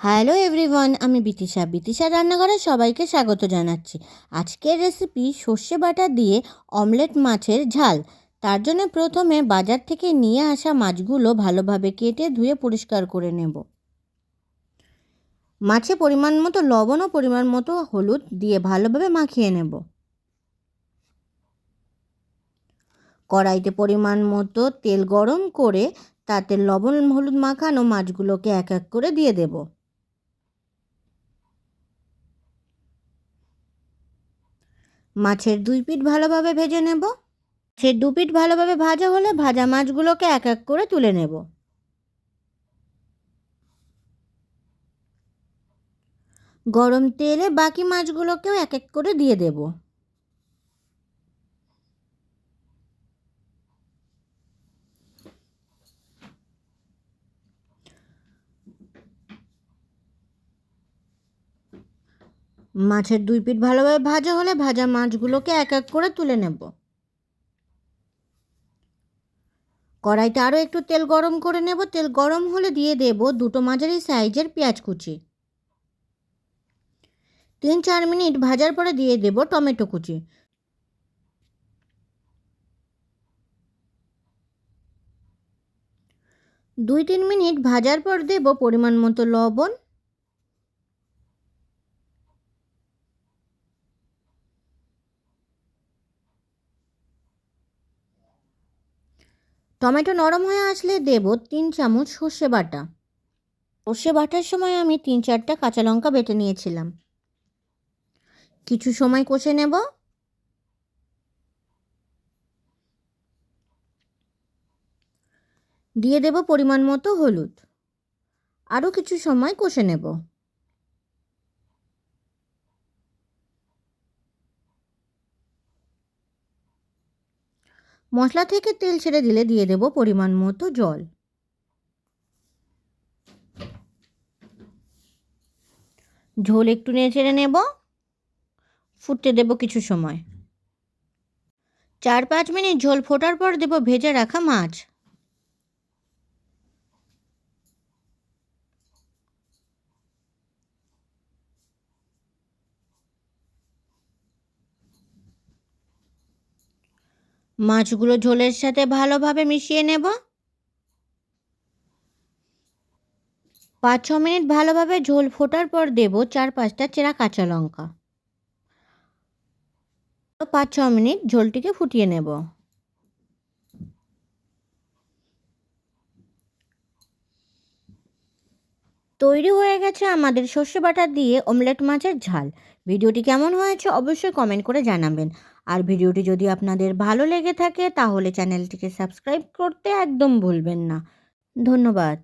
Hello everyone আমি বিতিশা। বিতিশা রান্নাঘরে সবাইকে স্বাগত জানাচ্ছি। আজকের রেসিপি সর্ষে বাটা দিয়ে অমলেট মাছের ঝাল। তার জন্য প্রথমে বাজার থেকে নিয়ে আসা মাছগুলো ভালোভাবে কেটে ধুয়ে পরিষ্কার করে নেব। মাছে পরিমাণ মতো লবণ ও পরিমাণ মতো হলুদ দিয়ে ভালোভাবে মাখিয়ে নেব। কড়াইতে পরিমাণ মতো তেল গরম করে তাতে লবণ হলুদ মাখানো মাছগুলোকে এক এক করে দিয়ে দেবো। মাছের দুই পিঠ ভালোভাবে ভেজে নেব। সে দু পিঠ ভালোভাবে ভাজা হলে ভাজা মাছগুলোকে এক এক করে তুলে নেব। গরম তেলে বাকি মাছগুলোকেও এক এক করে দিয়ে দেব। মাছের দুই পিঠ ভালোভাবে ভাজা হলে ভাজা মাছগুলোকে এক এক করে তুলে নেব। কড়াইতে আরও একটু তেল গরম করে নেব। তেল গরম হলে দিয়ে দেব দুটো মাঝারি সাইজের পেঁয়াজ কুচি। তিন চার মিনিট ভাজার পরে দিয়ে দেব টমেটো কুচি। দুই তিন মিনিট ভাজার পর দেব পরিমাণ মতো লবণ। টমেটো নরম হয়ে আসলে দেব তিন চামচ সর্ষে বাটা। সর্ষে বাটার সময় আমি তিন চারটা কাঁচা লঙ্কা বেটে নিয়েছিলাম। কিছু সময় কষে নেব। দিয়ে দেব পরিমাণ মতো হলুদ। আরও কিছু সময় কষে নেব। মশলা থেকে তেল ছেড়ে দিলে দিয়ে দেব পরিমাণ মতো জল। ঝোল একটু নেড়ে নেব। ফুটতে দেব কিছু সময়। চার পাঁচ মিনিট ঝোল ফোটার পর দেব ভেজে রাখা মাছ। মাছগুলো ঝোলের সাথে ভালোভাবে মিশিয়ে নেব। পাঁচ ছ মিনিট ভালোভাবে ঝোল ফোটার পর দেব চার পাঁচটা চেরা কাঁচা লঙ্কা। পাঁচ ছ মিনিট ঝোলটিকে ফুটিয়ে নেব। তৈরি হয়ে গেছে আমাদের সর্ষে বাটা দিয়ে অমলেট মাছের ঝাল। ভিডিওটি কেমন হয়েছে অবশ্যই কমেন্ট করে জানাবেন। আর ভিডিওটি যদি আপনাদের ভালো লেগে থাকে তাহলে চ্যানেলটিকে সাবস্ক্রাইব করতে একদম ভুলবেন না। ধন্যবাদ।